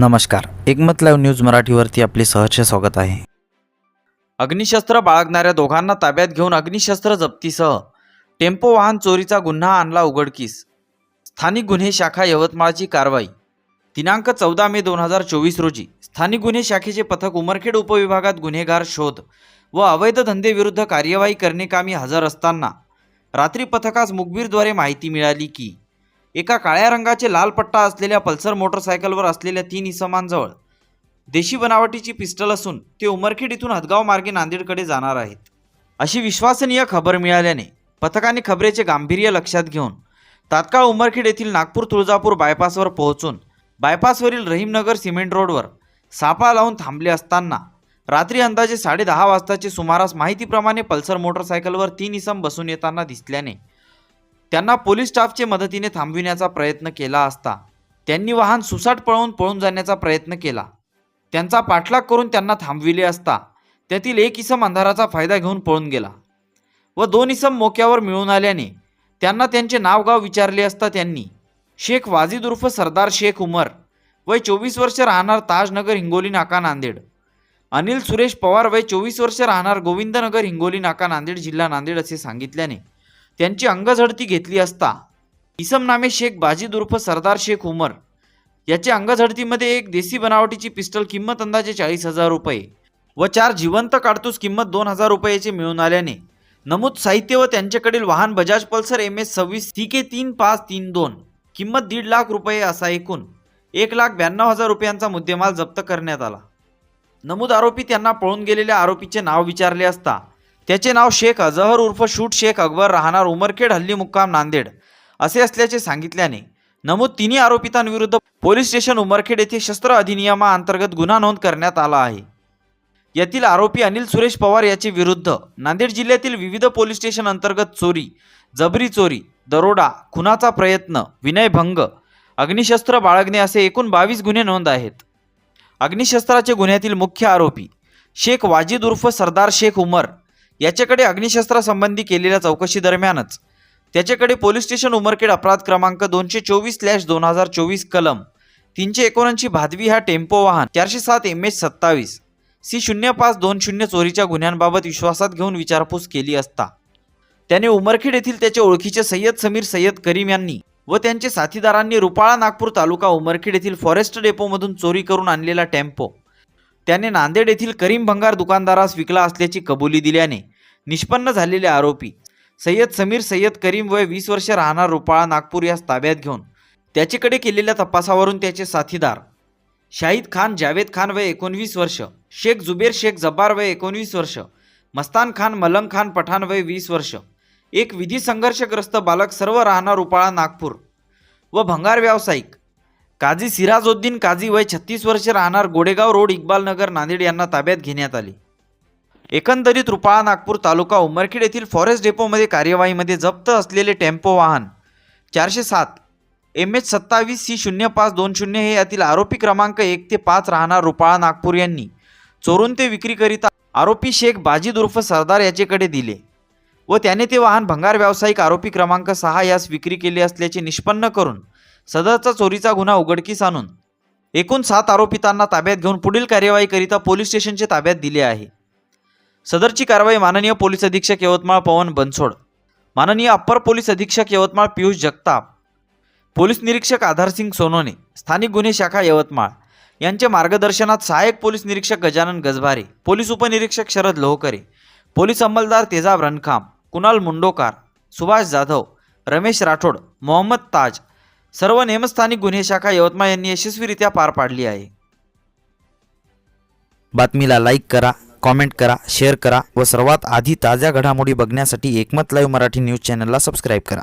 नमस्कार. एकमत live news मराठीवरती आपले सहर्ष स्वागत आहे. अग्निशस्त्र बाळगणाऱ्या दोघांना ताब्यात घेऊन अग्निशस्त्र जप्तीसह टेम्पो वाहन चोरीचा गुन्हा आणला उघडकीस. स्थानिक गुन्हे शाखा यवतमाळची कारवाई. दिनांक चौदा मे दोन हजार चोवीस रोजी स्थानिक गुन्हे शाखेचे पथक उमरखेड उपविभागात गुन्हेगार शोध व अवैध धंदेविरुद्ध कार्यवाही करणे कामी हजर असताना रात्री पथकास मुखबीरद्वारे माहिती मिळाली की एका काळ्या रंगाचे लाल पट्टा असलेल्या पल्सर मोटरसायकलवर असलेल्या तीन इसमांजवळ. देशी बनावटीची पिस्टल असून ते उमरखेड इथून हदगाव मार्गे नांदेडकडे जाणार आहेत. अशी विश्वसनीय खबर मिळाल्याने पथकाने खबरेचे गांभीर्य लक्षात घेऊन तात्काळ उमरखेड येथील नागपूर तुळजापूर बायपासवर पोहोचून बायपासवरील रहीमनगर सिमेंट रोडवर सापा लावून थांबले असताना रात्री अंदाजे साडेदहा वाजताचे सुमारास माहितीप्रमाणे पल्सर मोटरसायकलवर तीन इसम बसून येताना दिसल्याने त्यांना पोलीस स्टाफचे मदतीने थांबविण्याचा प्रयत्न केला असता त्यांनी वाहन सुसाट पळवून पळून जाण्याचा प्रयत्न केला. त्यांचा पाठलाग करून त्यांना थांबविले असता त्यातील एक इसम अंधाराचा फायदा घेऊन पळून गेला व दोन इसम मोक्यावर मिळून आल्याने त्यांना त्यांचे नावगाव विचारले असता त्यांनी शेख वाजिद उर्फ सरदार शेख उमर वय चोवीस वर्ष राहणार ताजनगर हिंगोली नाका नांदेड. अनिल सुरेश पवार वय चोवीस वर्ष राहणार गोविंदनगर हिंगोली नाका नांदेड जिल्हा नांदेड असे सांगितल्याने त्यांची अंगझडती घेतली असता इसम नामे शेख बाजीद उर्फ सरदार शेख उमर याच्या अंगझडतीमध्ये एक देसी बनावटीची पिस्टल किंमत अंदाजे चाळीस हजार रुपये व चार जिवंत काडतूस किंमत दोन हजार रुपयाचे मिळून आल्याने नमूद साहित्य व त्यांच्याकडील वाहन बजाज पल्सर एम एस सव्वीस सी के तीन पाच तीन दोन किंमत दीड लाख रुपये असा एकूण एक लाख ब्याण्णव हजार रुपयांचा मुद्देमाल जप्त करण्यात आला. नमूद आरोपी त्यांना पळून गेलेल्या आरोपीचे नाव विचारले असता त्याचे नाव शेख अजहर उर्फ शूट शेख अकबर राहणार उमरखेड हल्ली मुक्काम नांदेड. असे असल्याचे सांगितल्याने नमूद तिन्ही आरोपितांविरुद्ध पोलीस स्टेशन उमरखेड येथे शस्त्र अधिनियमाअंतर्गत गुन्हा नोंद करण्यात आला आहे. यातील आरोपी अनिल सुरेश पवार याचे विरुद्ध नांदेड जिल्ह्यातील विविध पोलीस स्टेशन अंतर्गत चोरी जबरी चोरी दरोडा खुनाचा प्रयत्न विनयभंग अग्निशस्त्र बाळगणे असे एकूण बावीस गुन्हे नोंद आहेत. अग्निशस्त्राचे गुन्ह्यातील मुख्य आरोपी शेख वाजिद उर्फ सरदार शेख उमर याच्याकडे अग्निशस्त्रासंबंधी केलेल्या चौकशी दरम्यानच. त्याच्याकडे पोलीस स्टेशन उमरखेड अपराध क्रमांक दोनशे चोवीस स्लॅश दोन हजार चोवीस कलम तीनशे एकोणऐंशी भादवी हा टेम्पो वाहन चारशे सात एम एच सत्तावीस सी शून्य पाच दोन शून्य चोरीच्या गुन्ह्यांबाबत विश्वासात घेऊन विचारपूस केली असता. त्याने उमरखेड येथील त्याचे ओळखीचे सय्यद समीर सय्यद करीम यांनी व त्यांचे साथीदारांनी रुपाळा नागपूर तालुका उमरखेड येथील फॉरेस्ट डेपोमधून चोरी करून आणलेला टेम्पो. त्याने नांदेड येथील करीम भंगार दुकानदारास विकला असल्याची कबुली दिल्याने निष्पन्न झालेले आरोपी सय्यद समीर सय्यद करीम वय वीस वर्ष राहणार रुपाळा नागपूर यास ताब्यात घेऊन त्याच्याकडे केलेल्या तपासावरून त्याचे साथीदार शाहिद खान जावेद खान वय एकोणवीस वर्ष शेख जुबेर शेख जब्बार वय एकोणवीस वर्ष मस्तान खान मलंग खान पठाण वय वीस वर्ष. एक विधी संघर्षग्रस्त बालक सर्व राहणार रुपाळा नागपूर व भंगार व्यावसायिक काझी सिराजउद्दीन काझी वय छत्तीस वर्ष राहणार गोडेगाव रोड इक्बाल नगर नांदेड यांना ताब्यात घेण्यात आले. एकंदरीत रुपाळा नागपूर तालुका उमरखेड येथील फॉरेस्ट डेपोमध्ये कार्यवाहीमध्ये जप्त असलेले टेम्पो वाहन चारशे सात एम एच सत्तावीस सी शून्य पाच दोन शून्य हे यातील आरोपी क्रमांक एक ते पाच राहणार रुपाळा नागपूर यांनी चोरून ते विक्रीकरिता आरोपी शेख बाजीद उर्फ सरदार याचेकडे दिले व त्याने ते वाहन भंगार व्यावसायिक आरोपी क्रमांक सहा यास विक्री केले असल्याचे निष्पन्न करून सदरचा चोरीचा गुन्हा उघडकीस आणून एकूण सात आरोपितांना ताब्यात घेऊन पुढील कार्यवाहीकरिता पोलीस स्टेशनचे ताब्यात दिले आहे. सदरची कारवाई माननीय पोलीस अधीक्षक यवतमाळ पवन बनसोड माननीय अप्पर पोलीस अधीक्षक यवतमाळ पियुष जगताप पोलीस निरीक्षक आधारसिंग सोनोने स्थानिक गुन्हे शाखा यवतमाळ यांच्या मार्गदर्शनात सहाय्यक पोलीस निरीक्षक गजानन गजभारे पोलीस उपनिरीक्षक शरद लोहकरे पोलीस अंमलदार तेजाब रणखाम कुणाल मुंडोकार सुभाष जाधव रमेश राठोड मोहम्मद ताज सर्व नेमस्थानिक गुन्हे शाखा यवतमाळ यांनी यशस्वीरित्या पार पाडली आहे. बातमीला लाईक करा कॉमेंट करा शेअर करा व सर्वात आधी ताज्या घडामोडी बघण्यासाठी एकमत लाईव्ह मराठी न्यूज चॅनलला सबस्क्राईब करा.